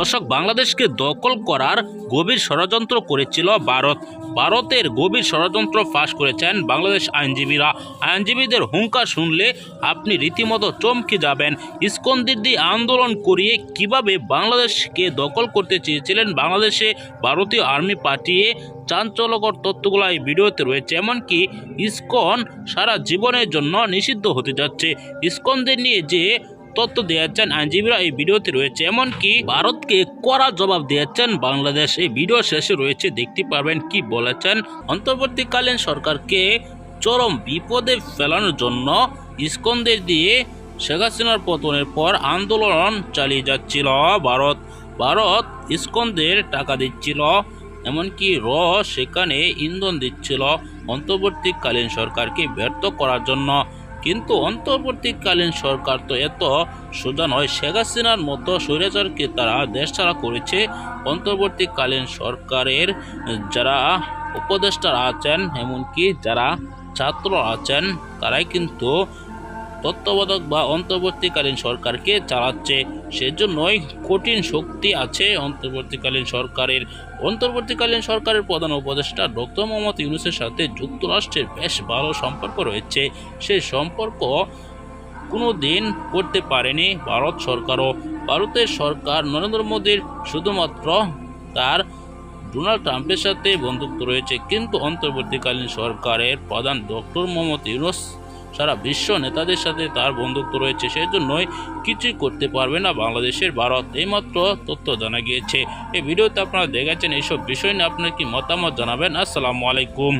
দর্শক বাংলাদেশকে দখল করার গভীর ষড়যন্ত্র করেছিল ভারত। ভারতের গভীর ষড়যন্ত্র ফাঁস করেছেন বাংলাদেশ আইনজীবীরা। আইনজীবীদের হুঙ্কার শুনলে আপনি রীতিমতো চমকে যাবেন। ইস্কন্দির আন্দোলন করিয়ে কীভাবে বাংলাদেশকে দখল করতে চেয়েছিলেন বাংলাদেশে ভারতীয় আর্মি পাঠিয়ে চাঞ্চল্যকর তথ্যগুলো এই ভিডিওতে রয়েছে। এমনকি ইস্কন সারা জীবনের জন্য নিষিদ্ধ হতে যাচ্ছে। ইসকনদের নিয়ে যে তথ্য দিয়েছেন আইনজীবীরা এই ভিডিওতে রয়েছে। এমনকি ভারতকে কড়া জবাব দিয়েছেন বাংলাদেশ। এই ভিডিও শেষে রয়েছে, দেখতে পারবেন কি বলেছেন। অন্তর্বর্তীকালীন সরকারকে চরম বিপদে ফেলানোর জন্য ইস্কনদের দিয়ে শেখ হাসিনার পতনের পর আন্দোলন চালিয়ে যাচ্ছিল ভারত। ভারত ইস্কনদের টাকা দিচ্ছিল, এমনকি র সেখানে ইন্ধন দিচ্ছিল অন্তর্বর্তীকালীন সরকারকে ব্যর্থ করার জন্য। কিন্তু অন্তর্বর্তীকালীন সরকার তো এত সোজা নয়। শেখ হাসিনার মতো স্বৈরাচারকে তারা দেশ ছাড়া করেছে। অন্তর্বর্তীকালীন সরকারের যারা উপদেষ্টারা আছেন, এমনকি যারা ছাত্র আছেন, তারাই কিন্তু তত্ত্বাবধায়ক বা অন্তর্বর্তীকালীন সরকারকে চালাচ্ছে। সেজন্যই কঠিন শক্তি আছে অন্তর্বর্তীকালীন সরকারের। অন্তর্বর্তীকালীন সরকারের প্রধান উপদেষ্টা ডক্টর মোহাম্মদ ইউনুসের সাথে যুক্তরাষ্ট্রের বেশ ভালো সম্পর্ক রয়েছে। সেই সম্পর্ক কোনো দিন করতে পারেনি ভারত সরকারও। ভারতের সরকার নরেন্দ্র মোদীর শুধুমাত্র তার ডোনাল্ড ট্রাম্পের সাথে বন্ধুত্ব রয়েছে। কিন্তু অন্তর্বর্তীকালীন সরকারের প্রধান ডক্টর মোহাম্মদ ইউনুস সারা বিশ্ব নেতাদের সাথে তার বন্ধুত্ব রয়েছে সেই জন্যই কিছুই করতে পারবে না বাংলাদেশের ভারত। এইমাত্র তথ্য জানা গিয়েছে। এই ভিডিওতে আপনারা দেখেছেন এইসব বিষয় নিয়ে আপনার কি মতামত জানাবেন? আসসালামু আলাইকুম।